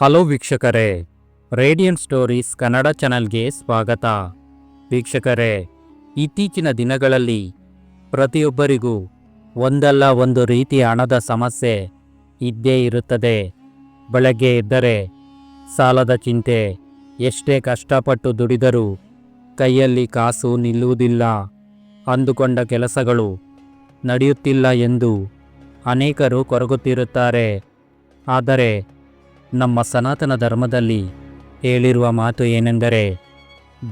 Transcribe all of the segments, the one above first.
Hello ವೀಕ್ಷಕರೇ radiant stories Kannada ಚಾನಲ್ಗೆ ಸ್ವಾಗತ. ವೀಕ್ಷಕರೇ, ಇತ್ತೀಚಿನ ದಿನಗಳಲ್ಲಿ ಪ್ರತಿಯೊಬ್ಬರಿಗೂ ಒಂದಲ್ಲ ಒಂದು ರೀತಿಯ ಹಣದ ಸಮಸ್ಯೆ ಇದ್ದೇ ಇರುತ್ತದೆ. ಬೆಳಗ್ಗೆ ಎದ್ದರೆ ಸಾಲದ ಚಿಂತೆ, ಎಷ್ಟೇ ಕಷ್ಟಪಟ್ಟು ದುಡಿದರೂ ಕೈಯಲ್ಲಿ ಕಾಸು ನಿಲ್ಲುವುದಿಲ್ಲ. ಅಂದುಕೊಂಡ ಕೆಲಸಗಳು ನಡೆಯುತ್ತಿಲ್ಲ ಎಂದು ಅನೇಕರು ಕೊರಗುತ್ತಿರುತ್ತಾರೆ. ಆದರೆ ನಮ್ಮ ಸನಾತನ ಧರ್ಮದಲ್ಲಿ ಹೇಳಿರುವ ಮಾತು ಏನೆಂದರೆ,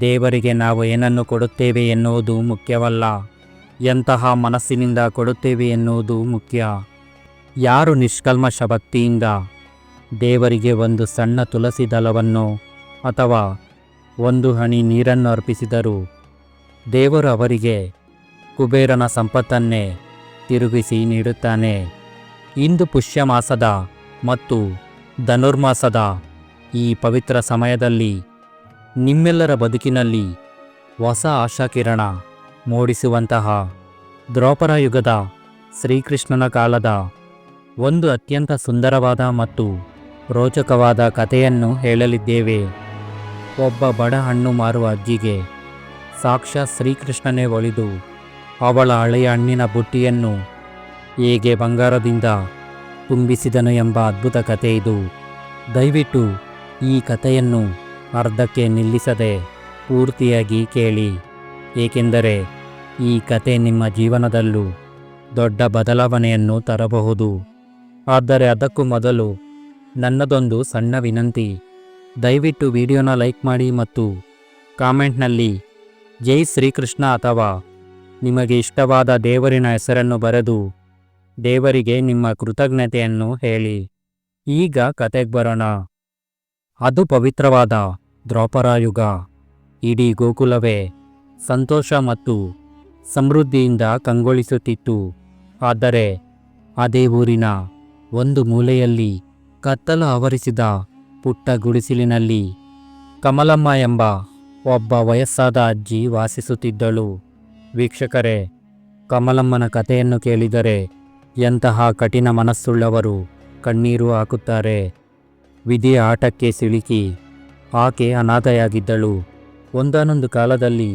ದೇವರಿಗೆ ನಾವು ಏನನ್ನು ಕೊಡುತ್ತೇವೆ ಎನ್ನುವುದು ಮುಖ್ಯವಲ್ಲ. ಎಂತಹ ಮನಸ್ಸಿನಿಂದ ಕೊಡುತ್ತೇವೆ ಎನ್ನುವುದು ಮುಖ್ಯ. ಯಾರು ನಿಷ್ಕಲ್ಮಶ ಭಕ್ತಿಯಿಂದ ದೇವರಿಗೆ ಒಂದು ಸಣ್ಣ ತುಳಸಿ ದಳವನ್ನು ಅಥವಾ ಒಂದು ಹನಿ ನೀರನ್ನು ಅರ್ಪಿಸಿದರೂ, ದೇವರು ಅವರಿಗೆ ಕುಬೇರನ ಸಂಪತ್ತನ್ನೇ ತಿರುಗಿಸಿ ನೀಡುತ್ತಾನೆ. ಇಂದು ಪುಷ್ಯ ಮಾಸದ ಮತ್ತು ಧನುರ್ಮಾಸದ ಈ ಪವಿತ್ರ ಸಮಯದಲ್ಲಿ ನಿಮ್ಮೆಲ್ಲರ ಬದುಕಿನಲ್ಲಿ ಹೊಸ ಆಶಾಕಿರಣ ಮೂಡಿಸುವಂತಹ ದ್ರೌಪರ ಯುಗದ ಶ್ರೀಕೃಷ್ಣನ ಕಾಲದ ಒಂದು ಅತ್ಯಂತ ಸುಂದರವಾದ ಮತ್ತು ರೋಚಕವಾದ ಕಥೆಯನ್ನು ಹೇಳಲಿದ್ದೇವೆ. ಒಬ್ಬ ಬಡ ಹಣ್ಣು ಮಾರುವ ಅಜ್ಜಿಗೆ ಸಾಕ್ಷಾತ್ ಶ್ರೀಕೃಷ್ಣನೇ ಒಳಿದು ಅವಳ ಹಳೆಯ ಹಣ್ಣಿನ ಬುಟ್ಟಿಯನ್ನು ಹೇಗೆ ಬಂಗಾರದಿಂದ ತುಂಬಿಸಿದನು ಎಂಬ ಅದ್ಭುತ ಕಥೆ ಇದು. ದಯವಿಟ್ಟು ಈ ಕಥೆಯನ್ನು ಅರ್ಧಕ್ಕೆ ನಿಲ್ಲಿಸದೆ ಪೂರ್ತಿಯಾಗಿ ಕೇಳಿ. ಏಕೆಂದರೆ ಈ ಕತೆ ನಿಮ್ಮ ಜೀವನದಲ್ಲೂ ದೊಡ್ಡ ಬದಲಾವಣೆಯನ್ನು ತರಬಹುದು. ಆದರೆ ಅದಕ್ಕೂ ಮೊದಲು ನನ್ನದೊಂದು ಸಣ್ಣ ವಿನಂತಿ. ದಯವಿಟ್ಟು ವಿಡಿಯೋನ ಲೈಕ್ ಮಾಡಿ ಮತ್ತು ಕಾಮೆಂಟ್ನಲ್ಲಿ ಜೈ ಶ್ರೀಕೃಷ್ಣ ಅಥವಾ ನಿಮಗೆ ಇಷ್ಟವಾದ ದೇವರಿನ ಹೆಸರನ್ನು ಬರೆದು ದೇವರಿಗೆ ನಿಮ್ಮ ಕೃತಜ್ಞತೆಯನ್ನು ಹೇಳಿ. ಈಗ ಕತೆಗೆ ಬರೋಣ. ಅದು ಪವಿತ್ರವಾದ ದ್ರೌಪರಾಯುಗ. ಇಡೀ ಗೋಕುಲವೇ ಸಂತೋಷ ಮತ್ತು ಸಮೃದ್ಧಿಯಿಂದ ಕಂಗೊಳಿಸುತ್ತಿತ್ತು. ಆದರೆ ಅದೇ ಊರಿನ ಒಂದು ಮೂಲೆಯಲ್ಲಿ ಕತ್ತಲು ಆವರಿಸಿದ ಪುಟ್ಟ ಗುಡಿಸಿಲಿನಲ್ಲಿ ಕಮಲಮ್ಮ ಎಂಬ ಒಬ್ಬ ವಯಸ್ಸಾದ ಅಜ್ಜಿ ವಾಸಿಸುತ್ತಿದ್ದಳು. ವೀಕ್ಷಕರೇ, ಕಮಲಮ್ಮನ ಕಥೆಯನ್ನು ಕೇಳಿದರೆ ಎಂತಹ ಕಠಿಣ ಮನಸ್ಸುಳ್ಳವರು ಕಣ್ಣೀರು ಹಾಕುತ್ತಾರೆ. ವಿಧಿ ಆಟಕ್ಕೆ ಸಿಲುಕಿ, ಆಕೆ ಅನಾಥೆಯಾಗಿದ್ದಳು. ಒಂದಾನೊಂದು ಕಾಲದಲ್ಲಿ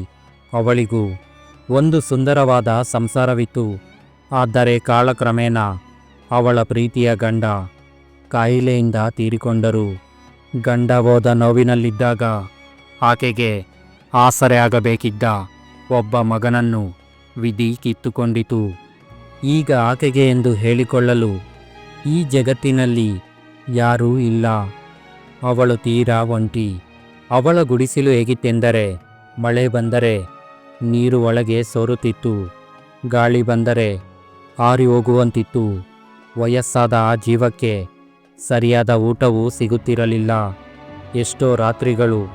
ಅವಳಿಗೂ ಒಂದು ಸುಂದರವಾದ ಸಂಸಾರವಿತ್ತು. ಆದರೆ ಕಾಲಕ್ರಮೇಣ ಅವಳ ಪ್ರೀತಿಯ ಗಂಡ ಕಾಯಿಲೆಯಿಂದ ತೀರಿಕೊಂಡರು. ಗಂಡ ಹೋದ ನೋವಿನಲ್ಲಿದ್ದಾಗ ಆಕೆಗೆ ಆಸರೆ ಆಗಬೇಕಿದ್ದ ಒಬ್ಬ ಮಗನನ್ನು ವಿಧಿ ಕಿತ್ತುಕೊಂಡಿತು. ಈಗ ಆಕೆಗೆ ಎಂದು ಹೇಳಿಕೊಳ್ಳಲು ಈ ಜಗತ್ತಿನಲ್ಲಿ ಯಾರೂ ಇಲ್ಲ. ಅವಳು ತೀರಾ ಒಂಟಿ. ಅವಳ ಗುಡಿಸಿಲು ಹೇಗಿತ್ತೆಂದರೆ, ಮಳೆ ಬಂದರೆ ನೀರು ಒಳಗೆ ಸೋರುತ್ತಿತ್ತು. ಗಾಳಿ ಬಂದರೆ ಹಾರಿ ಹೋಗುವಂತಿತ್ತು. ವಯಸ್ಸಾದ ಆ ಜೀವಕ್ಕೆ ಸರಿಯಾದ ಊಟವೂ ಸಿಗುತ್ತಿರಲಿಲ್ಲ. ಎಷ್ಟೋ ರಾತ್ರಿಗಳು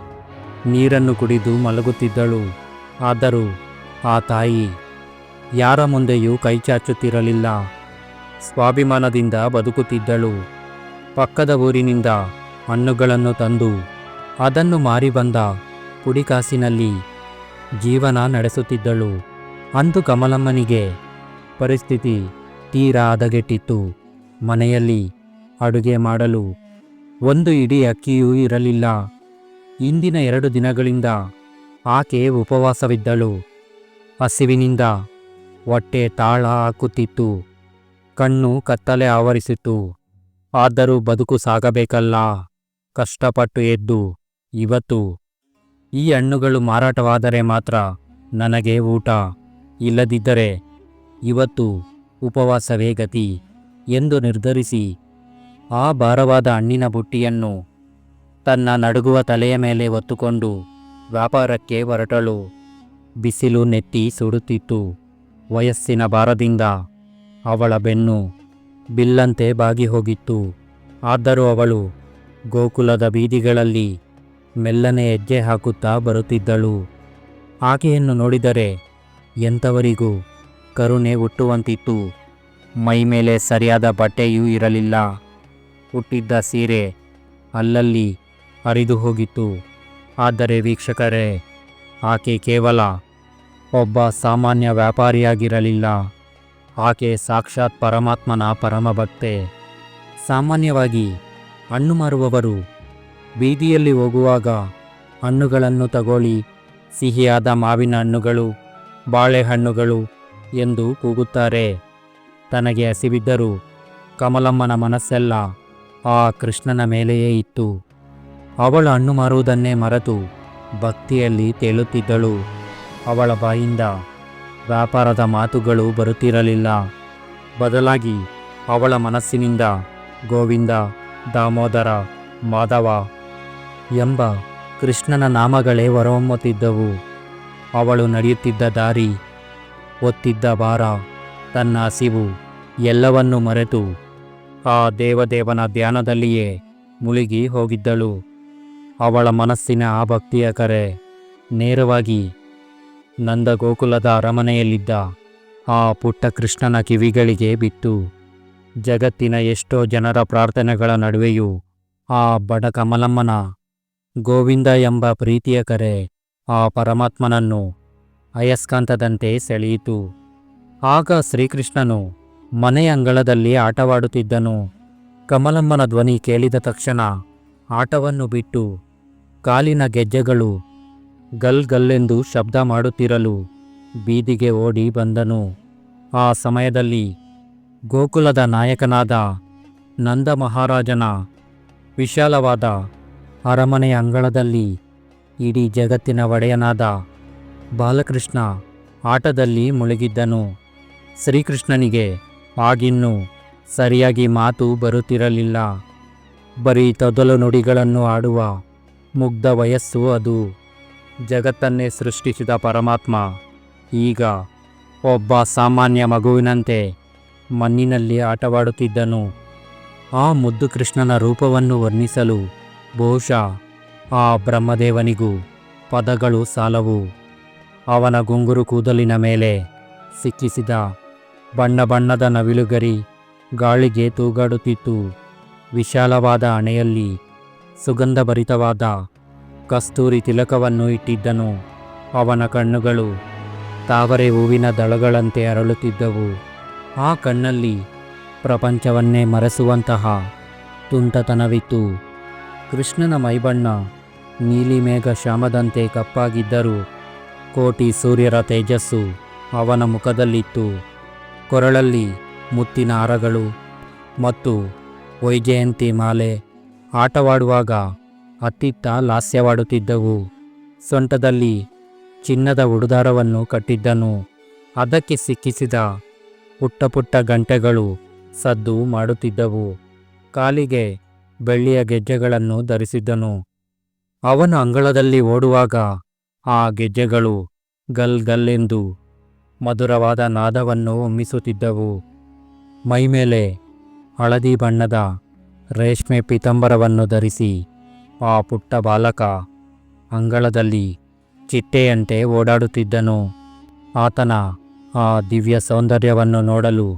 ನೀರನ್ನು ಕುಡಿದು ಮಲಗುತ್ತಿದ್ದಳು. ಆದರೂ ಆ ತಾಯಿ ಯಾರ ಮುಂದೆಯೂ ಕೈಚಾಚುತ್ತಿರಲಿಲ್ಲ ಸ್ವಾಭಿಮಾನದಿಂದ ಬದುಕುತ್ತಿದ್ದಳು. ಪಕ್ಕದ ಊರಿನಿಂದ ಹಣ್ಣುಗಳನ್ನು ತಂದು ಅದನ್ನು ಮಾರಿ ಬಂದ ಪುಡಿಕಾಸಿನಲ್ಲಿ ಜೀವನ ನಡೆಸುತ್ತಿದ್ದಳು. ಅಂದು ಕಮಲಮ್ಮನಿಗೆ ಪರಿಸ್ಥಿತಿ ತೀರಾ ಹದಗೆಟ್ಟಿತ್ತು. ಮನೆಯಲ್ಲಿ ಅಡುಗೆ ಮಾಡಲು ಒಂದು ಇಡೀ ಅಕ್ಕಿಯೂ ಇರಲಿಲ್ಲ. ಇಂದಿನ ಎರಡು ದಿನಗಳಿಂದ ಆಕೆ ಉಪವಾಸವಿದ್ದಳು. ಹಸಿವಿನಿಂದ ಹೊಟ್ಟೆ ತಾಳ ಹಾಕುತ್ತಿತ್ತು. ಕಣ್ಣು ಕತ್ತಲೆ ಆವರಿಸಿತು. ಆದರೂ ಬದುಕು ಸಾಗಬೇಕಲ್ಲ. ಕಷ್ಟಪಟ್ಟು ಎದ್ದು ಇವತ್ತು ಈ ಹಣ್ಣುಗಳು ಮಾರಾಟವಾದರೆ ಮಾತ್ರ ನನಗೆ ಊಟ ಇಲ್ಲದಿದ್ದರೆ ಇವತ್ತು ಉಪವಾಸವೇ ಗತಿ ಎಂದು ನಿರ್ಧರಿಸಿ ಆ ಭಾರವಾದ ಹಣ್ಣಿನ ಬುಟ್ಟಿಯನ್ನು ತನ್ನ ನಡುಗುವ ತಲೆಯ ಮೇಲೆ ಹೊತ್ತುಕೊಂಡು ವ್ಯಾಪಾರಕ್ಕೆ ಹೊರಟಳು. ಬಿಸಿಲು ನೆತ್ತಿ ಸುಡುತ್ತಿತ್ತು. ವಯಸ್ಸಿನ ಭಾರದಿಂದ ಅವಳ ಬೆನ್ನು ಬಿಲ್ಲಂತೆ ಬಾಗಿ ಹೋಗಿತ್ತು ಆದರೂ ಅವಳು ಗೋಕುಲದ ಬೀದಿಗಳಲ್ಲಿ ಮೆಲ್ಲನೆ ಹೆಜ್ಜೆ ಹಾಕುತ್ತಾ ಬರುತ್ತಿದ್ದಳು. ಆಕೆಯನ್ನು ನೋಡಿದರೆ ಎಂಥವರಿಗೂ ಕರುಣೆ ಹುಟ್ಟುವಂತಿತ್ತು. ಮೈ ಮೇಲೆ ಸರಿಯಾದ ಬಟ್ಟೆಯೂ ಇರಲಿಲ್ಲ. ಹುಟ್ಟಿದ್ದ ಸೀರೆ ಅಲ್ಲಲ್ಲಿ ಹರಿದು ಹೋಗಿತ್ತು. ಆದರೆ ವೀಕ್ಷಕರೇ, ಆಕೆ ಕೇವಲ ಒಬ್ಬ ಸಾಮಾನ್ಯ ವ್ಯಾಪಾರಿಯಾಗಿರಲಿಲ್ಲ. ಆಕೆ ಸಾಕ್ಷಾತ್ ಪರಮಾತ್ಮನ ಪರಮಭಕ್ತೆ. ಸಾಮಾನ್ಯವಾಗಿ ಹಣ್ಣು ಮಾರುವವರು ಬೀದಿಯಲ್ಲಿ ಹೋಗುವಾಗ ಹಣ್ಣುಗಳನ್ನು ತಗೊಳ್ಳಿ, ಸಿಹಿಯಾದ ಮಾವಿನ ಹಣ್ಣುಗಳು, ಬಾಳೆಹಣ್ಣುಗಳು ಎಂದು ಕೂಗುತ್ತಾರೆ. ತನಗೆ ಹಸಿವಿದ್ದರೂ ಕಮಲಮ್ಮನ ಮನಸ್ಸೆಲ್ಲ ಆ ಕೃಷ್ಣನ ಮೇಲೆಯೇ ಇತ್ತು. ಅವಳು ಹಣ್ಣು ಮಾರುವುದನ್ನೇ ಮರೆತು ಭಕ್ತಿಯಲ್ಲಿ ತೇಲುತ್ತಿದ್ದಳು ಅವಳ ಬಾಯಿಂದ. ವ್ಯಾಪಾರದ ಮಾತುಗಳು ಬರುತ್ತಿರಲಿಲ್ಲ. ಬದಲಾಗಿ ಅವಳ ಮನಸ್ಸಿನಿಂದ ಗೋವಿಂದ, ದಾಮೋದರ, ಮಾಧವ ಎಂಬ ಕೃಷ್ಣನ ನಾಮಗಳೇ ಹೊರಹೊಮ್ಮುತ್ತಿದ್ದವು. ಅವಳು ನಡೆಯುತ್ತಿದ್ದ ದಾರಿ, ಒತ್ತಿದ್ದ ಭಾರ, ತನ್ನ ಹಸಿವು ಎಲ್ಲವನ್ನೂ ಮರೆತು ಆ ದೇವದೇವನ ಧ್ಯಾನದಲ್ಲಿಯೇ ಮುಳುಗಿ ಹೋಗಿದ್ದಳು. ಅವಳ ಮನಸ್ಸಿನ ಆ ಭಕ್ತಿಯ ಕರೆ ನೇರವಾಗಿ ನಂದಗೋಕುಲದ ಅರಮನೆಯಲ್ಲಿದ್ದ ಆ ಪುಟ್ಟ ಕೃಷ್ಣನ ಕಿವಿಗಳಿಗೆ ಬಿತ್ತು. ಜಗತ್ತಿನ ಎಷ್ಟೋ ಜನರ ಪ್ರಾರ್ಥನೆಗಳ ನಡುವೆಯೂ ಆ ಬಡ ಕಮಲಮ್ಮನ ಗೋವಿಂದ ಎಂಬ ಪ್ರೀತಿಯ ಕರೆ ಆ ಪರಮಾತ್ಮನನ್ನು ಅಯಸ್ಕಾಂತದಂತೆ ಸೆಳೆಯಿತು. ಆಗ ಶ್ರೀಕೃಷ್ಣನು ಮನೆಯ ಅಂಗಳದಲ್ಲಿ ಆಟವಾಡುತ್ತಿದ್ದನು. ಕಮಲಮ್ಮನ ಧ್ವನಿ ಕೇಳಿದ ತಕ್ಷಣ ಆಟವನ್ನು ಬಿಟ್ಟು ಕಾಲಿನ ಗೆಜ್ಜೆಗಳು ಗಲ್ ಗಲ್ಲೆಂದು ಶಬ್ದ ಮಾಡುತ್ತಿರಲು ಬೀದಿಗೆ ಓಡಿ ಬಂದನು. ಆ ಸಮಯದಲ್ಲಿ ಗೋಕುಲದ ನಾಯಕನಾದ ನಂದ ಮಹಾರಾಜನ ವಿಶಾಲವಾದ ಅರಮನೆಯ ಅಂಗಳದಲ್ಲಿ ಇಡೀ ಜಗತ್ತಿನ ಒಡೆಯನಾದ ಬಾಲಕೃಷ್ಣ ಆಟದಲ್ಲಿ ಮುಳುಗಿದ್ದನು. ಶ್ರೀಕೃಷ್ಣನಿಗೆ ಆಗಿನ್ನೂ ಸರಿಯಾಗಿ ಮಾತು ಬರುತ್ತಿರಲಿಲ್ಲ. ಬರೀ ತೊದಲು ನುಡಿಗಳನ್ನು ಆಡುವ ಮುಗ್ಧ ವಯಸ್ಸು ಅದು. ಜಗತ್ತನ್ನೇ ಸೃಷ್ಟಿಸಿದ ಪರಮಾತ್ಮ. ಈಗ ಒಬ್ಬ ಸಾಮಾನ್ಯ ಮಗುವಿನಂತೆ ಮಣ್ಣಿನಲ್ಲಿ ಆಟವಾಡುತ್ತಿದ್ದನು. ಆ ಮುದ್ದು ಕೃಷ್ಣನ ರೂಪವನ್ನು ವರ್ಣಿಸಲು ಬಹುಶಃ ಆ ಬ್ರಹ್ಮದೇವನಿಗೂ ಪದಗಳು ಸಾಲವು. ಅವನ ಗುಂಗುರು ಕೂದಲಿನ ಮೇಲೆ ಸಿಕ್ಕಿಸಿದ ಬಣ್ಣ ಬಣ್ಣದ ನವಿಲುಗರಿ ಗಾಳಿಗೆ ತೂಗಾಡುತ್ತಿತ್ತು. ವಿಶಾಲವಾದ ಹಣೆಯಲ್ಲಿ ಸುಗಂಧಭರಿತವಾದ ಕಸ್ತೂರಿ ತಿಲಕವನ್ನು ಇಟ್ಟಿದ್ದನು. ಅವನ ಕಣ್ಣುಗಳು ತಾವರೆ ಹೂವಿನ ದಳಗಳಂತೆ ಅರಳುತ್ತಿದ್ದವು. ಆ ಕಣ್ಣಲ್ಲಿ ಪ್ರಪಂಚವನ್ನೇ ಮರೆಸುವಂತಹ ತುಂಟತನವಿತ್ತು. ಕೃಷ್ಣನ ಮೈಬಣ್ಣ ನೀಲಿ ಮೇಘ ಶ್ಯಾಮದಂತೆ ಕಪ್ಪಾಗಿದ್ದರೂ ಕೋಟಿ ಸೂರ್ಯರ ತೇಜಸ್ಸು ಅವನ ಮುಖದಲ್ಲಿತ್ತು. ಕೊರಳಲ್ಲಿ ಮುತ್ತಿನ ಹಾರಗಳು ಮತ್ತು ವೈಜಯಂತಿ ಮಾಲೆ ಆಟವಾಡುವಾಗ ಅತ್ತಿತ್ತ ಲಾಸ್ಯವಾಡುತ್ತಿದ್ದವು. ಸೊಂಟದಲ್ಲಿ ಚಿನ್ನದ ಉಡುದಾರವನ್ನು ಕಟ್ಟಿದ್ದನು. ಅದಕ್ಕೆ ಸಿಕ್ಕಿಸಿದ ಪುಟ್ಟ ಪುಟ್ಟ ಗಂಟೆಗಳು ಸದ್ದು ಮಾಡುತ್ತಿದ್ದವು. ಕಾಲಿಗೆ ಬೆಳ್ಳಿಯ ಗೆಜ್ಜೆಗಳನ್ನು ಧರಿಸಿದ್ದನು. ಅವನ ಅಂಗಳದಲ್ಲಿ ಓಡುವಾಗ ಆ ಗೆಜ್ಜೆಗಳು ಗಲ್ ಗಲ್ಲೆಂದು ಮಧುರವಾದ ನಾದವನ್ನು ಒಮ್ಮಿಸುತ್ತಿದ್ದವು. ಮೈಮೇಲೆ ಹಳದಿ ಬಣ್ಣದ ರೇಷ್ಮೆ ಪಿತಂಬರವನ್ನು ಧರಿಸಿ ಆ ಪುಟ್ಟ ಬಾಲಕ ಅಂಗಳದಲ್ಲಿ ಚಿಟ್ಟೆಯಂತೆ ಓಡಾಡುತ್ತಿದ್ದನು. ಆತನ ಆ ದಿವ್ಯ ಸೌಂದರ್ಯವನ್ನು ನೋಡಲು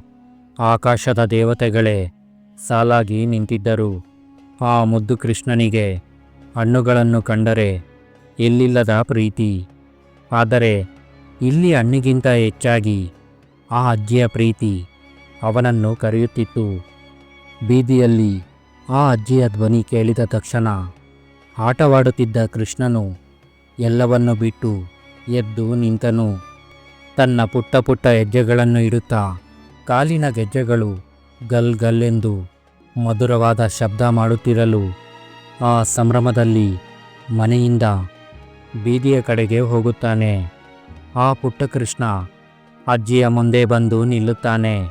ಆಕಾಶದ ದೇವತೆಗಳೇ ಸಾಲಾಗಿ ನಿಂತಿದ್ದರು. ಆ ಮುದ್ದು ಕೃಷ್ಣನಿಗೆ ಹಣ್ಣುಗಳನ್ನು ಕಂಡರೆ ಎಲ್ಲಿಲ್ಲದ ಪ್ರೀತಿ. ಆದರೆ ಇಲ್ಲಿ ಹಣ್ಣಿಗಿಂತ ಹೆಚ್ಚಾಗಿ ಆ ಅಜ್ಜಿಯ ಪ್ರೀತಿ ಅವನನ್ನು ಕರೆಯುತ್ತಿತ್ತು. ಬೀದಿಯಲ್ಲಿ ಆ ಅಜ್ಜಿಯ ಧ್ವನಿ ಕೇಳಿದ ತಕ್ಷಣ ಆಟವಾಡುತ್ತಿದ್ದ ಕೃಷ್ಣನು ಎಲ್ಲವನ್ನು ಬಿಟ್ಟು ಎದ್ದು ನಿಂತನು. ತನ್ನ ಪುಟ್ಟ ಪುಟ್ಟ ಹೆಜ್ಜೆಗಳನ್ನು ಇಡುತ್ತಾ ಕಾಲಿನ ಗೆಜ್ಜೆಗಳು ಗಲ್ ಗಲ್ ಎಂದು ಮಧುರವಾದ ಶಬ್ದ ಮಾಡುತ್ತಿರಲು ಆ ಸಂಭ್ರಮದಲ್ಲಿ ಮನೆಯಿಂದ ಬೀದಿಯ ಕಡೆಗೆ ಹೋಗುತ್ತಾನೆ. ಆ ಪುಟ್ಟ ಕೃಷ್ಣ ಅಜ್ಜಿಯ ಮುಂದೆ ಬಂದು ನಿಲ್ಲುತ್ತಾನೆ.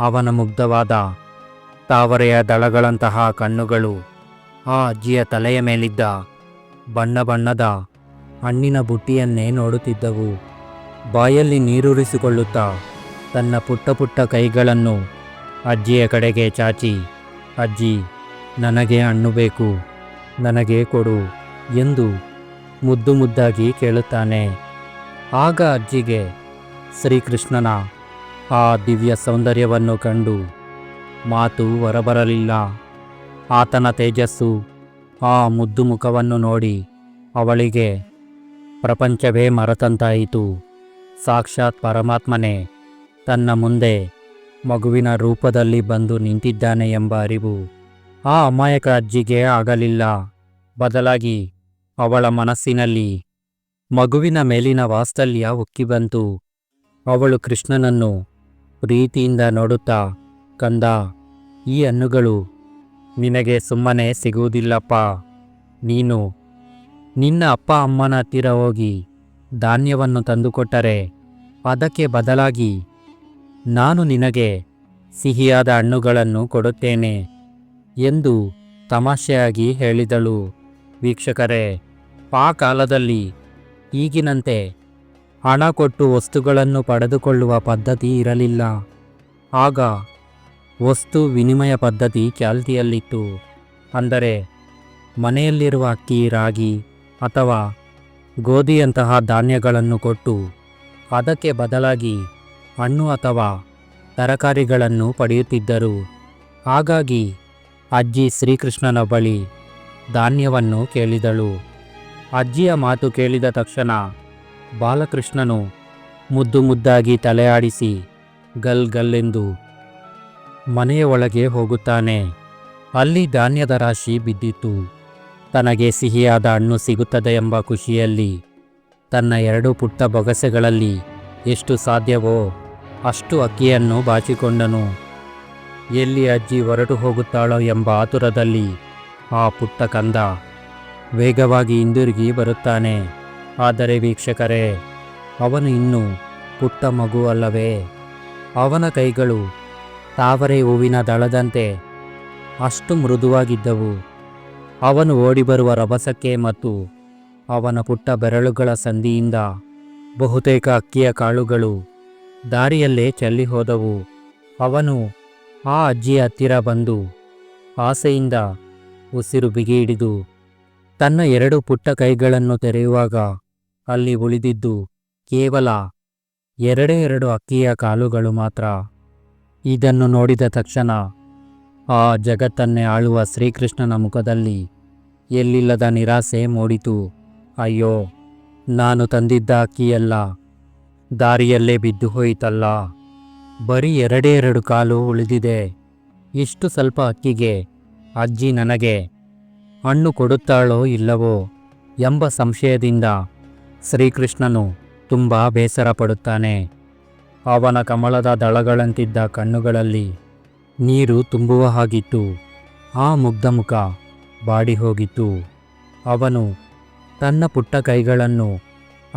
ಅವನ ಮುಗ್ಧವಾದ ತಾವರೆಯ ದಳಗಳಂತಹ ಕಣ್ಣುಗಳು ಆ ಅಜ್ಜಿಯ ತಲೆಯ ಮೇಲಿದ್ದ ಬಣ್ಣ ಬಣ್ಣದ ಹಣ್ಣಿನ ಬುಟ್ಟಿಯನ್ನೇ ನೋಡುತ್ತಿದ್ದವು. ಬಾಯಲ್ಲಿ ನೀರುರಿಸಿಕೊಳ್ಳುತ್ತಾ ತನ್ನ ಪುಟ್ಟ ಪುಟ್ಟ ಕೈಗಳನ್ನು ಅಜ್ಜಿಯ ಕಡೆಗೆ ಚಾಚಿ, ಅಜ್ಜಿ, ನನಗೆ ಹಣ್ಣು ಬೇಕು, ನನಗೆ ಕೊಡು ಎಂದು ಮುದ್ದು ಮುದ್ದಾಗಿ ಕೇಳುತ್ತಾನೆ. ಆಗ ಅಜ್ಜಿಗೆ, ಶ್ರೀಕೃಷ್ಣನ ಆ ದಿವ್ಯ ಸೌಂದರ್ಯವನ್ನು ಕಂಡು ಮಾತು ಹೊರಬರಲಿಲ್ಲ. ಆತನ ತೇಜಸ್ಸು ಆ ಮುದ್ದು ಮುಖವನ್ನು ನೋಡಿ ಅವಳಿಗೆ, ಪ್ರಪಂಚವೇ ಮರೆತಂತಾಯಿತು. ಸಾಕ್ಷಾತ್ ಪರಮಾತ್ಮನೇ, ತನ್ನ ಮುಂದೆ ಮಗುವಿನ ರೂಪದಲ್ಲಿ ಬಂದು ನಿಂತಿದ್ದಾನೆ ಎಂಬ ಅರಿವು ಆ ಅಮಾಯಕ ಅಜ್ಜಿಗೆ ಆಗಲಿಲ್ಲ. ಬದಲಾಗಿ ಅವಳ ಮನಸ್ಸಿನಲ್ಲಿ ಮಗುವಿನ ಮೇಲಿನ ವಾಸ್ತಲ್ಯ ಉಕ್ಕಿ ಬಂತು. ಅವಳು ಕೃಷ್ಣನನ್ನು ಪ್ರೀತಿಯಿಂದ ನೋಡುತ್ತಾ, ಕಂದ, ಈ ಹಣ್ಣುಗಳು ನಿನಗೆ ಸುಮ್ಮನೆ ಸಿಗುವುದಿಲ್ಲಪ್ಪ. ನೀನು ನಿನ್ನ ಅಪ್ಪ ಅಮ್ಮನ ಹತ್ತಿರ ಹೋಗಿ ಧಾನ್ಯವನ್ನು ತಂದುಕೊಟ್ಟರೆ ಅದಕ್ಕೆ ಬದಲಾಗಿ ನಾನು ನಿನಗೆ ಸಿಹಿಯಾದ ಹಣ್ಣುಗಳನ್ನು ಕೊಡುತ್ತೇನೆ ಎಂದು ತಮಾಷೆಯಾಗಿ ಹೇಳಿದಳು. ವೀಕ್ಷಕರೇ, ಆ ಕಾಲದಲ್ಲಿ ಈಗಿನಂತೆ ಹಣ ಕೊಟ್ಟು ವಸ್ತುಗಳನ್ನು ಪಡೆದುಕೊಳ್ಳುವ ಪದ್ಧತಿ ಇರಲಿಲ್ಲ. ಆಗ ವಸ್ತು ವಿನಿಮಯ ಪದ್ಧತಿ ಚಾಲ್ತಿಯಲ್ಲಿತ್ತು ಅಂದರೆ, ಮನೆಯಲ್ಲಿರುವ ಅಕ್ಕಿ, ರಾಗಿ ಅಥವಾ ಗೋಧಿಯಂತಹ ಧಾನ್ಯಗಳನ್ನು ಕೊಟ್ಟು ಅದಕ್ಕೆ ಬದಲಾಗಿ ಹಣ್ಣು ಅಥವಾ ತರಕಾರಿಗಳನ್ನು ಪಡೆಯುತ್ತಿದ್ದರು. ಹಾಗಾಗಿ ಅಜ್ಜಿ ಶ್ರೀಕೃಷ್ಣನ ಬಳಿ ಧಾನ್ಯವನ್ನು ಕೇಳಿದಳು. ಅಜ್ಜಿಯ ಮಾತು ಕೇಳಿದ ತಕ್ಷಣ ಬಾಲಕೃಷ್ಣನು ಮುದ್ದು ಮುದ್ದಾಗಿ ತಲೆಯಾಡಿಸಿ ಗಲ್ ಗಲ್ಲೆಂದು ಮನೆಯ ಒಳಗೆ ಹೋಗುತ್ತಾನೆ. ಅಲ್ಲಿ ಧಾನ್ಯದ ರಾಶಿ ಬಿದ್ದಿತ್ತು ತನಗೆ ಸಿಹಿಯಾದ ಹಣ್ಣು ಸಿಗುತ್ತದೆ ಎಂಬ ಖುಷಿಯಲ್ಲಿ, ತನ್ನ ಎರಡು ಪುಟ್ಟ ಬೊಗಸೆಗಳಲ್ಲಿ ಎಷ್ಟು ಸಾಧ್ಯವೋ ಅಷ್ಟು ಅಕ್ಕಿಯನ್ನು ಬಾಚಿಕೊಂಡನು. ಎಲ್ಲಿ ಅಜ್ಜಿ ಹೊರಟು ಹೋಗುತ್ತಾಳೋ ಎಂಬ ಆತುರದಲ್ಲಿ ಆ ಪುಟ್ಟ ಕಂದ ವೇಗವಾಗಿ ಹಿಂದಿರುಗಿ ಬರುತ್ತಾನೆ. ಆದರೆ ವೀಕ್ಷಕರೇ, ಅವನು ಇನ್ನೂ ಪುಟ್ಟ ಮಗು ಅಲ್ಲವೇ? ಅವನ ಕೈಗಳು ತಾವರೆ ಹೂವಿನ ದಳದಂತೆ ಅಷ್ಟು ಮೃದುವಾಗಿದ್ದವು. ಅವನು ಓಡಿಬರುವ ರಭಸಕ್ಕೆ ಮತ್ತು ಅವನ ಪುಟ್ಟ ಬೆರಳುಗಳ ಸಂಧಿಯಿಂದ ಬಹುತೇಕ ಅಕ್ಕಿಯ ಕಾಳುಗಳು ದಾರಿಯಲ್ಲೇ ಚೆಲ್ಲಿ ಹೋದವು ಅವನು ಆ ಅಜ್ಜಿಯ ಹತ್ತಿರ ಬಂದು ಆಸೆಯಿಂದ ಉಸಿರು ಬಿಗಿ ಹಿಡಿದು ತನ್ನ ಎರಡು ಪುಟ್ಟ ಕೈಗಳನ್ನು ತೆರೆಯುವಾಗ ಅಲ್ಲಿ ಉಳಿದಿದ್ದು ಕೇವಲ ಎರಡೇ ಎರಡು ಅಕ್ಕಿಯ ಕಾಲುಗಳು ಮಾತ್ರ. ಇದನ್ನು ನೋಡಿದ ತಕ್ಷಣ ಆ ಜಗತ್ತನ್ನೇ ಆಳುವ ಶ್ರೀಕೃಷ್ಣನ ಮುಖದಲ್ಲಿ ಎಲ್ಲಿಲ್ಲದ ನಿರಾಸೆ ಮೂಡಿತು. ಅಯ್ಯೋ, ನಾನು ತಂದಿದ್ದ ಅಕ್ಕಿಯೆಲ್ಲ, ದಾರಿಯಲ್ಲೇ ಬಿದ್ದು ಹೋಯಿತಲ್ಲ. ಬರೀ ಎರಡೇ ಎರಡು ಕಾಲು ಉಳಿದಿದೆ. ಇಷ್ಟು ಸ್ವಲ್ಪ ಅಕ್ಕಿಗೆ, ಅಜ್ಜಿ ನನಗೆ ಹಣ್ಣು ಕೊಡುತ್ತಾಳೋ ಇಲ್ಲವೋ ಎಂಬ ಸಂಶಯದಿಂದ ಶ್ರೀಕೃಷ್ಣನು ತುಂಬ ಬೇಸರ ಪಡುತ್ತಾನೆ ಅವನ ಕಮಲದ ದಳಗಳಂತಿದ್ದ ಕಣ್ಣುಗಳಲ್ಲಿ ನೀರು ತುಂಬುವ ಹಾಗಿತ್ತು. ಆ ಮುಗ್ಧ ಮುಖ ಬಾಡಿ ಹೋಗಿತ್ತು ಅವನು ತನ್ನ ಪುಟ್ಟ ಕೈಗಳನ್ನು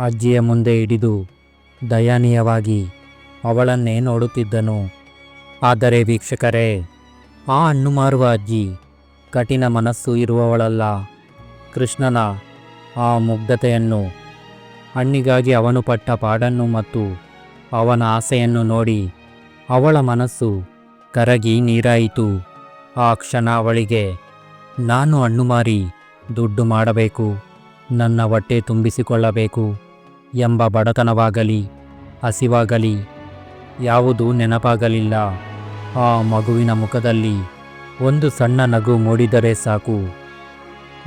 ಅಜ್ಜಿಯ ಮುಂದೆ ಹಿಡಿದು ದಯನೀಯವಾಗಿ ಅವಳನ್ನೇ ನೋಡುತ್ತಿದ್ದನು. ಆದರೆ ವೀಕ್ಷಕರೇ, ಆ ಹಣ್ಣು ಮಾರುವ ಅಜ್ಜಿ ಕಠಿಣ ಮನಸ್ಸು ಇರುವವಳಲ್ಲ. ಕೃಷ್ಣನ ಆ ಮುಗ್ಧತೆಯನ್ನು ಹಣ್ಣಿಗಾಗಿ ಅವನು ಪಟ್ಟ ಪಾಡನ್ನು ಮತ್ತು ಅವನ ಆಸೆಯನ್ನು ನೋಡಿ ಅವಳ ಮನಸ್ಸು ಕರಗಿ ನೀರಾಯಿತು. ಆ ಕ್ಷಣ ಅವಳಿಗೆ, ನಾನು ಹಣ್ಣು ಮಾರಿ ದುಡ್ಡು ಮಾಡಬೇಕು, ನನ್ನ ಹೊಟ್ಟೆ ತುಂಬಿಸಿಕೊಳ್ಳಬೇಕು ಎಂಬ ಬಡತನವಾಗಲಿ, ಹಸಿವಾಗಲಿ, ಯಾವುದೂ ನೆನಪಾಗಲಿಲ್ಲ. ಆ ಮಗುವಿನ ಮುಖದಲ್ಲಿ ಒಂದು ಸಣ್ಣ ನಗು ಮೂಡಿದರೆ ಸಾಕು.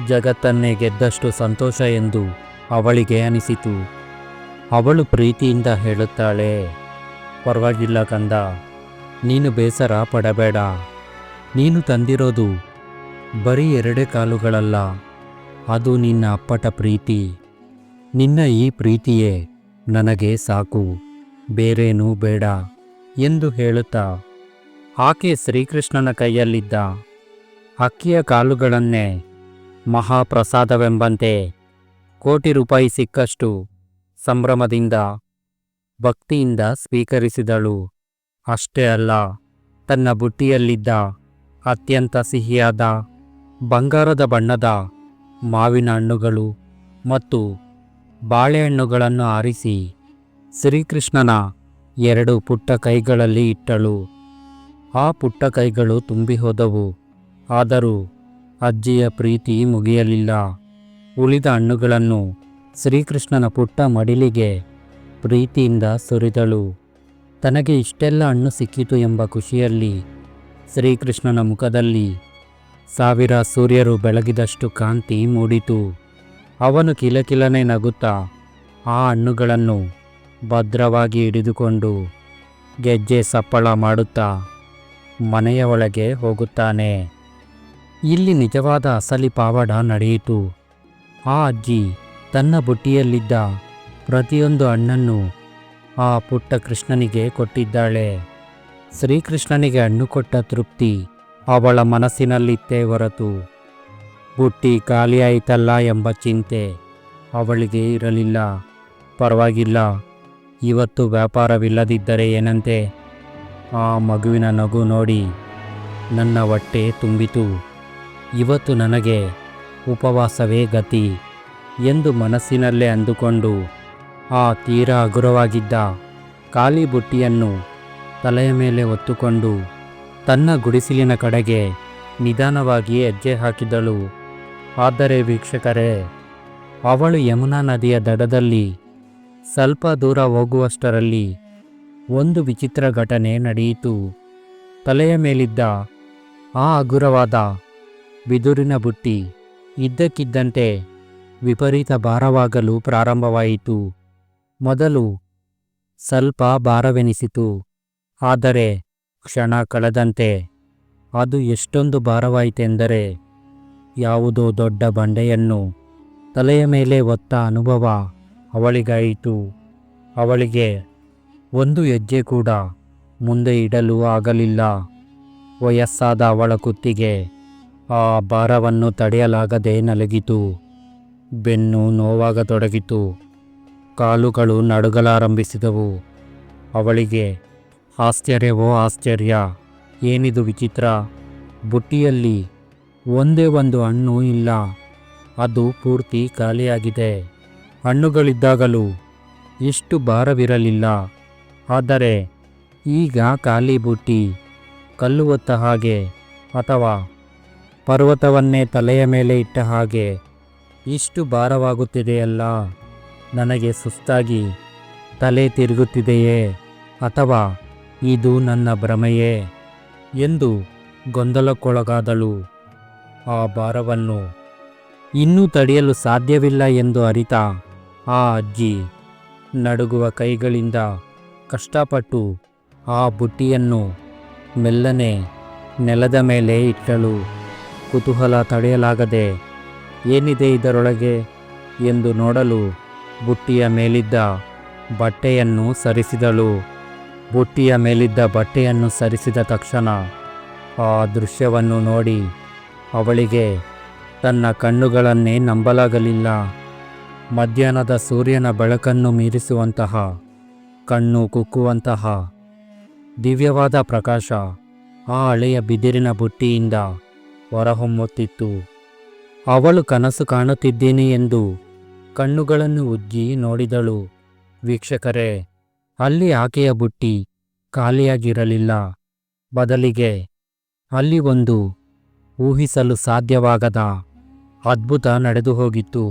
ಜಗತ್ತನ್ನೇ ಗೆದ್ದಷ್ಟು ಸಂತೋಷ ಎಂದು ಅವಳಿಗೆ ಅನಿಸಿತು. ಅವಳು ಪ್ರೀತಿಯಿಂದ ಹೇಳುತ್ತಾಳೆ, ಪರವಾಗಿಲ್ಲ ಕಂದ, ನೀನು ಬೇಸರ ಪಡಬೇಡ. ನೀನು ತಂದಿರೋದು ಬರೀ ಎರಡೇ ಕಾಲುಗಳಲ್ಲ, ಅದು ನಿನ್ನ ಅಪ್ಪಟ ಪ್ರೀತಿ. ನಿನ್ನ ಈ ಪ್ರೀತಿಯೇ ನನಗೆ ಸಾಕು, ಬೇರೇನೂ ಬೇಡ ಎಂದು ಹೇಳುತ್ತಾ, ಆಕೆ ಶ್ರೀಕೃಷ್ಣನ ಕೈಯಲ್ಲಿದ್ದ ಅಕ್ಕಿಯ ಕಾಲುಗಳನ್ನೇ ಮಹಾಪ್ರಸಾದವೆಂಬಂತೆ ಕೋಟಿ ರೂಪಾಯಿ ಸಿಕ್ಕಷ್ಟು ಸಂಭ್ರಮದಿಂದ, ಭಕ್ತಿಯಿಂದ ಸ್ವೀಕರಿಸಿದಳು. ಅಷ್ಟೇ ಅಲ್ಲ, ತನ್ನ ಬುಟ್ಟಿಯಲ್ಲಿದ್ದ ಅತ್ಯಂತ ಸಿಹಿಯಾದ ಬಂಗಾರದ ಬಣ್ಣದ ಮಾವಿನ ಹಣ್ಣುಗಳು ಮತ್ತು ಬಾಳೆಹಣ್ಣುಗಳನ್ನು ಆರಿಸಿ ಶ್ರೀಕೃಷ್ಣನ ಎರಡು ಪುಟ್ಟ ಕೈಗಳಲ್ಲಿ ಇಟ್ಟಳು. ಆ ಪುಟ್ಟ ಕೈಗಳು ತುಂಬಿ ಹೋದವು ಆದರೂ ಅಜ್ಜಿಯ ಪ್ರೀತಿ ಮುಗಿಯಲಿಲ್ಲ. ಉಳಿದ ಹಣ್ಣುಗಳನ್ನು ಶ್ರೀಕೃಷ್ಣನ ಪುಟ್ಟ ಮಡಿಲಿಗೆ ಪ್ರೀತಿಯಿಂದ ಸುರಿದಳು. ತನಗೆ ಇಷ್ಟೆಲ್ಲ ಹಣ್ಣು ಸಿಕ್ಕಿತು ಎಂಬ ಖುಷಿಯಲ್ಲಿ ಶ್ರೀಕೃಷ್ಣನ ಮುಖದಲ್ಲಿ ಸಾವಿರ ಸೂರ್ಯರು ಬೆಳಗಿದಷ್ಟು ಕಾಂತಿ ಮೂಡಿತು. ಅವನು ಕಿಲಕಿಲನೆ ನಗುತ್ತಾ ಆ ಹಣ್ಣುಗಳನ್ನು ಭದ್ರವಾಗಿ ಹಿಡಿದುಕೊಂಡು ಗೆಜ್ಜೆ ಸಪ್ಪಳ ಮಾಡುತ್ತಾ ಮನೆಯ ಒಳಗೆ ಹೋಗುತ್ತಾನೆ. ಇಲ್ಲಿ ನಿಜವಾದ ಅಸಲಿ ಪಾವಡ ನಡೆಯಿತು. ಆ ಅಜ್ಜಿ ತನ್ನ ಬುಟ್ಟಿಯಲ್ಲಿದ್ದ ಪ್ರತಿಯೊಂದು ಹಣ್ಣನ್ನು ಆ ಪುಟ್ಟ ಕೃಷ್ಣನಿಗೆ ಕೊಟ್ಟಿದ್ದಾಳೆ. ಶ್ರೀಕೃಷ್ಣನಿಗೆ ಹಣ್ಣು ಕೊಟ್ಟ ತೃಪ್ತಿ ಅವಳ ಮನಸ್ಸಿನಲ್ಲಿತ್ತೇ ಹೊರತು. ಬುಟ್ಟಿ ಖಾಲಿಯಾಯಿತಲ್ಲ ಎಂಬ ಚಿಂತೆ ಅವಳಿಗೆ ಇರಲಿಲ್ಲ. ಪರವಾಗಿಲ್ಲ, ಇವತ್ತು ವ್ಯಾಪಾರವಿಲ್ಲದಿದ್ದರೆ ಏನಂತೆ? ಆ ಮಗುವಿನ ನಗು ನೋಡಿ ನನ್ನ ಹೊಟ್ಟೆ ತುಂಬಿತು. ಇವತ್ತು ನನಗೆ ಉಪವಾಸವೇ ಗತಿ. ಎಂದು ಮನಸ್ಸಿನಲ್ಲೇ ಅಂದುಕೊಂಡು ಆ ತೀರಾ ಹಗುರವಾಗಿದ್ದ ಖಾಲಿ ಬುಟ್ಟಿಯನ್ನು ತಲೆಯ ಮೇಲೆ ಹೊತ್ತುಕೊಂಡು ತನ್ನ ಗುಡಿಸಿಲಿನ ಕಡೆಗೆ ನಿಧಾನವಾಗಿ ಹೆಜ್ಜೆ ಹಾಕಿದಳು. ಆದರೆ ವೀಕ್ಷಕರೇ, ಅವಳು ಯಮುನಾ ನದಿಯ ದಡದಲ್ಲಿ ಸ್ವಲ್ಪ ದೂರ ಹೋಗುವಷ್ಟರಲ್ಲಿ ಒಂದು ವಿಚಿತ್ರ ಘಟನೆ ನಡೆಯಿತು. ತಲೆಯ ಮೇಲಿದ್ದ ಆ ಹಗುರವಾದ ಬಿದುರಿನ ಬುಟ್ಟಿ ಇದ್ದಕ್ಕಿದ್ದಂತೆ ವಿಪರೀತ ಭಾರವಾಗಲು ಪ್ರಾರಂಭವಾಯಿತು. ಮೊದಲು ಸ್ವಲ್ಪ ಭಾರವೆನಿಸಿತು. ಆದರೆ ಕ್ಷಣ ಕಳೆದಂತೆ ಅದು ಎಷ್ಟೊಂದು ಭಾರವಾಯಿತೆಂದರೆ ಯಾವುದೋ ದೊಡ್ಡ ಬಂಡೆಯನ್ನು ತಲೆಯ ಮೇಲೆ ಒತ್ತ ಅನುಭವ ಅವಳಿಗಾಯಿತು. ಅವಳಿಗೆ ಒಂದು ಹೆಜ್ಜೆ ಕೂಡ ಮುಂದೆ ಇಡಲು ಆಗಲಿಲ್ಲ. ವಯಸ್ಸಾದ ಅವಳ ಕುತ್ತಿಗೆ ಆ ಭಾರವನ್ನು ತಡೆಯಲಾಗದೆ ನಲಗಿತು. ಬೆನ್ನು ನೋವಾಗತೊಡಗಿತು ಕಾಲುಗಳು ನಡುಗಲಾರಂಭಿಸಿದವು. ಅವಳಿಗೆ, ಆಶ್ಚರ್ಯವೋ ಆಶ್ಚರ್ಯ, ಏನಿದು ವಿಚಿತ್ರ? ಬುಟ್ಟಿಯಲ್ಲಿ ಒಂದೇ ಒಂದು ಹಣ್ಣು ಇಲ್ಲ. ಅದು ಪೂರ್ತಿ ಖಾಲಿಯಾಗಿದೆ. ಹಣ್ಣುಗಳಿದ್ದಾಗಲೂ ಇಷ್ಟು ಭಾರವಿರಲಿಲ್ಲ. ಆದರೆ ಈಗ ಖಾಲಿ ಬುಟ್ಟಿ ಕಲ್ಲು ಹೊತ್ತ ಹಾಗೆ ಅಥವಾ ಪರ್ವತವನ್ನೇ ತಲೆಯ ಮೇಲೆ ಇಟ್ಟ ಹಾಗೆ ಇಷ್ಟು ಭಾರವಾಗುತ್ತಿದೆಯಲ್ಲ? ನನಗೆ ಸುಸ್ತಾಗಿ ತಲೆ ತಿರುಗುತ್ತಿದೆಯೇ? ಅಥವಾ ಇದು ನನ್ನ ಭ್ರಮೆಯೇ? ಎಂದು ಗೊಂದಲಕ್ಕೊಳಗಾದಳು. ಆ ಭಾರವನ್ನು ಇನ್ನೂ ತಡೆಯಲು ಸಾಧ್ಯವಿಲ್ಲ ಎಂದು ಅರಿತ ಆ ಅಜ್ಜಿ ನಡುಗುವ ಕೈಗಳಿಂದ ಕಷ್ಟಪಟ್ಟು ಆ ಬುಟ್ಟಿಯನ್ನು ಮೆಲ್ಲನೆ ನೆಲದ ಮೇಲೆ ಇಟ್ಟಳು. ಕುತೂಹಲ ತಡೆಯಲಾಗದೆ ಏನಿದೆ ಇದರೊಳಗೆ ಎಂದು ನೋಡಲು ಬುಟ್ಟಿಯ ಮೇಲಿದ್ದ ಬಟ್ಟೆಯನ್ನು ಸರಿಸಿದಳು. ಬುಟ್ಟಿಯ ಮೇಲಿದ್ದ ಬಟ್ಟೆಯನ್ನು ಸರಿಸಿದ ತಕ್ಷಣ ಆ ದೃಶ್ಯವನ್ನು ನೋಡಿ ಅವಳಿಗೆ, ತನ್ನ ಕಣ್ಣುಗಳನ್ನೇ ನಂಬಲಾಗಲಿಲ್ಲ. ಮಧ್ಯಾಹ್ನದ ಸೂರ್ಯನ ಬೆಳಕನ್ನು ಮೀರಿಸುವಂತಹ, ಕಣ್ಣು ಕುಕ್ಕುವಂತಹ ದಿವ್ಯವಾದ ಪ್ರಕಾಶ ಆ ಹಳೆಯ ಬಿದಿರಿನ ಬುಟ್ಟಿಯಿಂದ ಹೊರಹೊಮ್ಮುತ್ತಿತ್ತು. ಅವಳು ಕನಸು ಕಾಣುತ್ತಿದ್ದೇನೆ ಎಂದು ಕಣ್ಣುಗಳನ್ನು ಉಜ್ಜಿ ನೋಡಿದಳು. ವೀಕ್ಷಕರೇ, ಅಲ್ಲಿ ಆಕೆಯ ಬುಟ್ಟಿ ಖಾಲಿಯಾಗಿರಲಿಲ್ಲ. ಬದಲಿಗೆ ಅಲ್ಲಿ ಒಂದು ಊಹಿಸಲು ಸಾಧ್ಯವಾಗದ ಅದ್ಭುತ ನಡೆದು ಹೋಗಿತ್ತು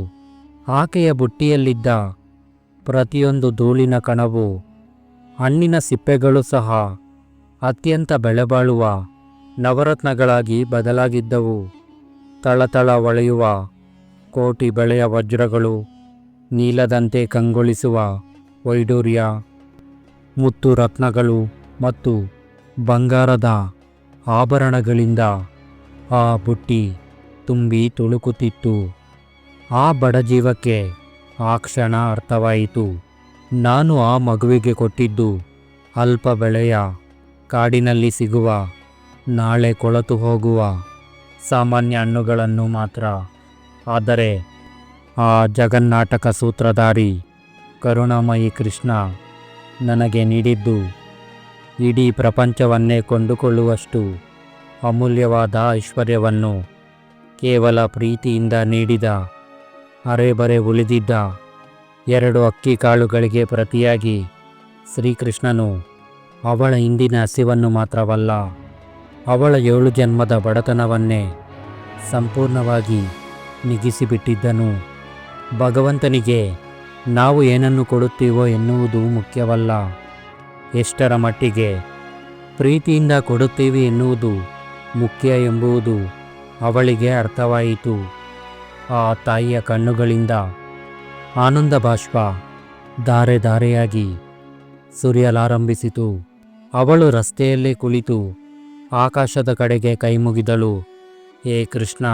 ಆಕೆಯ ಬುಟ್ಟಿಯಲ್ಲಿದ್ದ ಪ್ರತಿಯೊಂದು ಧೂಳಿನ ಕಣವು, ಹಣ್ಣಿನ ಸಿಪ್ಪೆಗಳು ಸಹ ಅತ್ಯಂತ ಬೆಲೆಬಾಳುವ ನವರತ್ನಗಳಾಗಿ ಬದಲಾಗಿದ್ದವು. ತಳತಳ ಹೊಳೆಯುವ ಕೋಟಿ ಬೆಳೆಯ ವಜ್ರಗಳು ನೀಲದಂತೆ ಕಂಗೊಳಿಸುವ ವೈಡೂರ್ಯ, ಮುತ್ತು ರತ್ನಗಳು ಮತ್ತು ಬಂಗಾರದ ಆಭರಣಗಳಿಂದ ಆ ಬುಟ್ಟಿ ತುಂಬಿ ತುಳುಕುತ್ತಿತ್ತು. ಆ ಬಡಜೀವಕ್ಕೆ ಆ ಕ್ಷಣ ಅರ್ಥವಾಯಿತು. ನಾನು ಆ ಮಗುವಿಗೆ ಕೊಟ್ಟಿದ್ದು ಅಲ್ಪ ಬೆಳೆಯ ಕಾಡಿನಲ್ಲಿ ಸಿಗುವ ನಾಳೆ ಕೊಳತು ಹೋಗುವ ಸಾಮಾನ್ಯ ಹಣ್ಣುಗಳನ್ನು ಮಾತ್ರ. ಆದರೆ ಆ ಜಗನ್ನಾಟಕ ಸೂತ್ರಧಾರಿ ಕರುಣಾಮಯಿ ಕೃಷ್ಣ ನನಗೆ ನೀಡಿದ್ದು ಇಡೀ ಪ್ರಪಂಚವನ್ನೇ ಕೊಂಡುಕೊಳ್ಳುವಷ್ಟು ಅಮೂಲ್ಯವಾದ ಐಶ್ವರ್ಯವನ್ನು ಕೇವಲ ಪ್ರೀತಿಯಿಂದ ನೀಡಿದ, ಅರೆಬರೆ ಉಳಿದಿದ್ದ ಎರಡು ಅಕ್ಕಿ ಕಾಳುಗಳಿಗೆ ಪ್ರತಿಯಾಗಿ ಶ್ರೀಕೃಷ್ಣನು ಅವಳ ಹಿಂದಿನ ಹಸಿವನ್ನು ಮಾತ್ರವಲ್ಲ ಅವಳ ಏಳು ಜನ್ಮದ ಬಡತನವನ್ನೇ ಸಂಪೂರ್ಣವಾಗಿ ನಿಗಿಸಿಬಿಟ್ಟಿದ್ದನು. ಭಗವಂತನಿಗೆ ನಾವು ಏನನ್ನು ಕೊಡುತ್ತೀವೋ ಎನ್ನುವುದು ಮುಖ್ಯವಲ್ಲ. ಎಷ್ಟರ ಮಟ್ಟಿಗೆ ಪ್ರೀತಿಯಿಂದ ಕೊಡುತ್ತೀವಿ ಎನ್ನುವುದು ಮುಖ್ಯ ಎಂಬುದು ಅವಳಿಗೆ ಅರ್ಥವಾಯಿತು. ಆ ತಾಯಿಯ ಕಣ್ಣುಗಳಿಂದ ಆನಂದ ಬಾಷ್ಪ ಧಾರೆ ಧಾರೆಯಾಗಿ ಸುರಿಯಲಾರಂಭಿಸಿತು. ಅವಳು ರಸ್ತೆಯಲ್ಲೇ ಕುಳಿತು ಆಕಾಶದ ಕಡೆಗೆ ಕೈಮುಗಿದಳು. ಹೇ ಕೃಷ್ಣ,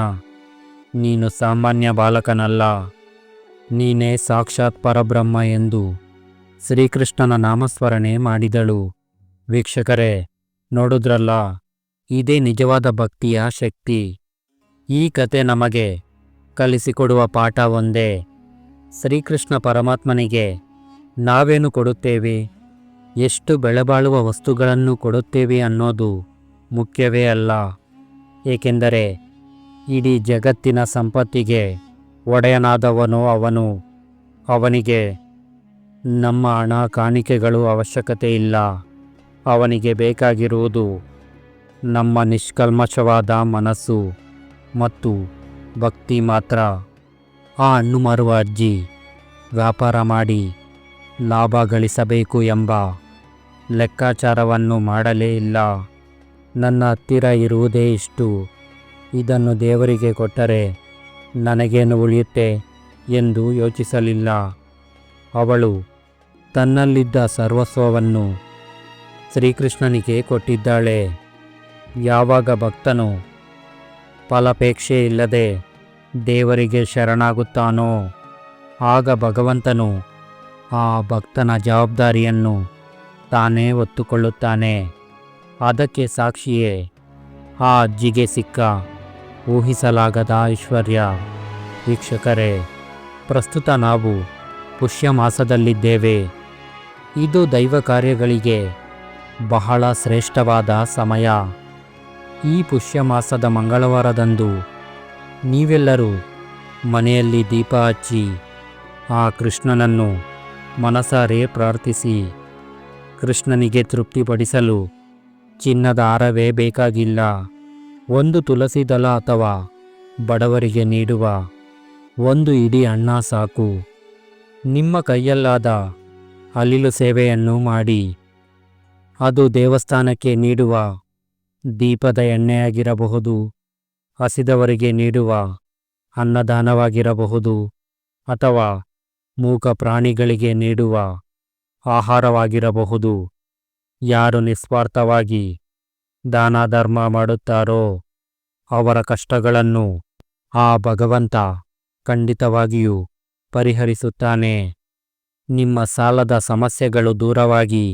ನೀನು ಸಾಮಾನ್ಯ ಬಾಲಕನಲ್ಲ. ನೀನೇ ಸಾಕ್ಷಾತ್ ಪರಬ್ರಹ್ಮ ಎಂದು ಶ್ರೀಕೃಷ್ಣನ ನಾಮಸ್ಮರಣೆ ಮಾಡಿದಳು. ವೀಕ್ಷಕರೇ, ನೋಡುದ್ರಲ್ಲ, ಇದೇ ನಿಜವಾದ ಭಕ್ತಿಯ ಶಕ್ತಿ. ಈ ಕತೆ ನಮಗೆ ಕಲಿಸಿಕೊಡುವ ಪಾಠ ಒಂದೇ. ಶ್ರೀಕೃಷ್ಣ ಪರಮಾತ್ಮನಿಗೆ ನಾವೇನು ಕೊಡುತ್ತೇವೆ? ಎಷ್ಟು ಬೆಳೆಬಾಳುವ ವಸ್ತುಗಳನ್ನು ಕೊಡುತ್ತೇವೆ ಅನ್ನೋದು ಮುಖ್ಯವೇ ಅಲ್ಲ. ಏಕೆಂದರೆ ಇಡೀ ಜಗತ್ತಿನ ಸಂಪತ್ತಿಗೆ ಒಡೆಯನಾದವನು ಅವನು. ಅವನಿಗೆ ನಮ್ಮ ಹಣ ಕಾಣಿಕೆಗಳು ಅವಶ್ಯಕತೆ ಇಲ್ಲ. ಅವನಿಗೆ ಬೇಕಾಗಿರುವುದು ನಮ್ಮ ನಿಷ್ಕಲ್ಮಶವಾದ ಮನಸ್ಸು ಮತ್ತು ಭಕ್ತಿ ಮಾತ್ರ. ಆ ಹಣ್ಣು ಮಾರುವ ಅಜ್ಜಿ ವ್ಯಾಪಾರ ಮಾಡಿ ಲಾಭ ಗಳಿಸಬೇಕು ಎಂಬ ಲೆಕ್ಕಾಚಾರವನ್ನು ಮಾಡಲೇ ಇಲ್ಲ. ನನ್ನ ಹತ್ತಿರ ಇರುವುದೇ ಇಷ್ಟು. ಇದನ್ನು ದೇವರಿಗೆ ಕೊಟ್ಟರೆ ನನಗೇನು ಉಳಿಯುತ್ತೆ ಎಂದು ಯೋಚಿಸಲಿಲ್ಲ. ಅವಳು ತನ್ನಲ್ಲಿದ್ದ ಸರ್ವಸ್ವವನ್ನು ಶ್ರೀಕೃಷ್ಣನಿಗೆ ಕೊಟ್ಟಿದ್ದಾಳೆ. ಯಾವಾಗ ಭಕ್ತನು ಫಲಾಪೇಕ್ಷೆ ಇಲ್ಲದೆ ದೇವರಿಗೆ ಶರಣಾಗುತ್ತಾನೋ, ಆಗ ಭಗವಂತನು ಆ ಭಕ್ತನ ಜವಾಬ್ದಾರಿಯನ್ನು ತಾನೇ ಹೊತ್ತುಕೊಳ್ಳುತ್ತಾನೆ ಅದಕ್ಕೆ ಸಾಕ್ಷಿಯೇ, ಆ ಅಜ್ಜಿಗೆ ಸಿಕ್ಕ ಊಹಿಸಲಾಗದ ಐಶ್ವರ್ಯ. ವೀಕ್ಷಕರೇ, ಪ್ರಸ್ತುತ ನಾವು ಪುಷ್ಯ ಮಾಸದಲ್ಲಿದ್ದೇವೆ ಇದು ದೈವ ಕಾರ್ಯಗಳಿಗೆ ಬಹಳ ಶ್ರೇಷ್ಠವಾದ ಸಮಯ. ಈ ಪುಷ್ಯ ಮಾಸದ ಮಂಗಳವಾರದಂದು ನೀವೆಲ್ಲರೂ ಮನೆಯಲ್ಲಿ ದೀಪ ಹಚ್ಚಿ, ಆ ಕೃಷ್ಣನನ್ನು ಮನಸಾರೆ ಪ್ರಾರ್ಥಿಸಿ, ಕೃಷ್ಣನಿಗೆ ತೃಪ್ತಿಪಡಿಸಲು ಚಿನ್ನದ ಹಾರವೇ ಬೇಕಾಗಿಲ್ಲ. ಒಂದು ತುಳಸಿ ದಳ ಅಥವಾ ಬಡವರಿಗೆ ನೀಡುವ ಒಂದು ಇಡೀ ಅಣ್ಣ ಸಾಕು. ನಿಮ್ಮ ಕೈಯಲ್ಲಾದ ಅಲಿಲು ಸೇವೆಯನ್ನು ಮಾಡಿ. ಅದು ದೇವಸ್ಥಾನಕ್ಕೆ ನೀಡುವ ದೀಪದ ಎಣ್ಣೆಯಾಗಿರಬಹುದು. ಹಸಿದವರಿಗೆ ನೀಡುವ ಅನ್ನದಾನವಾಗಿರಬಹುದು. ಅಥವಾ ಮೂಕ ಪ್ರಾಣಿಗಳಿಗೆ ನೀಡುವ ಆಹಾರವಾಗಿರಬಹುದು. ಯಾರು ನಿಸ್ವಾರ್ಥವಾಗಿ ದಾನ ಧರ್ಮ ಮಾಡುತ್ತಾರೋ ಅವರ ಕಷ್ಟಗಳನ್ನು ಆ ಭಗವಂತ ಖಂಡಿತವಾಗಿಯೂ ಪರಿಹರಿಸುತ್ತಾನೆ. ನಿಮ್ಮ ಸಾಲದ ಸಮಸ್ಯೆಗಳು ದೂರವಾಗಿ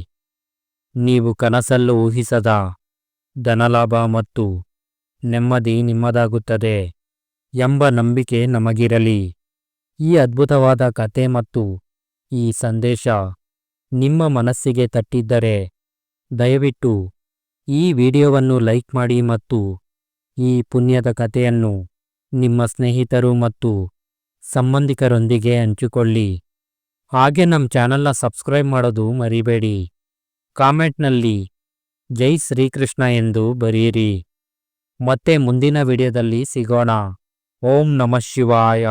ನೀವು ಕನಸಲ್ಲೂ ಊಹಿಸದ ಧನಲಾಭ ಮತ್ತು ನೆಮ್ಮದಿ ನಿಮ್ಮದಾಗುತ್ತದೆ ಎಂಬ ನಂಬಿಕೆ ನಮಗಿರಲಿ. ಈ ಅದ್ಭುತವಾದ ಕತೆ ಮತ್ತು ಈ ಸಂದೇಶ ನಿಮ್ಮ ಮನಸ್ಸಿಗೆ ತಟ್ಟಿದ್ದರೆ ದಯವಿಟ್ಟು ಈ ವಿಡಿಯೋವನ್ನು ಲೈಕ್ ಮಾಡಿ ಮತ್ತು ಈ ಪುಣ್ಯದ ಕಥೆಯನ್ನು ನಿಮ್ಮ ಸ್ನೇಹಿತರು ಮತ್ತು ಸಂಬಂಧಿಕರೊಂದಿಗೆ ಹಂಚಿಕೊಳ್ಳಿ. ಹಾಗೆ ನಮ್ಮ ಚಾನಲ್ನ ಸಬ್ಸ್ಕ್ರೈಬ್ ಮಾಡೋದು ಮರಿಬೇಡಿ. ಕಾಮೆಂಟ್ನಲ್ಲಿ ಜೈ ಶ್ರೀಕೃಷ್ಣ ಎಂದು ಬರೆಯಿರಿ. ಮತ್ತೆ ಮುಂದಿನ ವಿಡಿಯೋದಲ್ಲಿ ಸಿಗೋಣ. ಓಂ ನಮಃ ಶಿವಾಯ.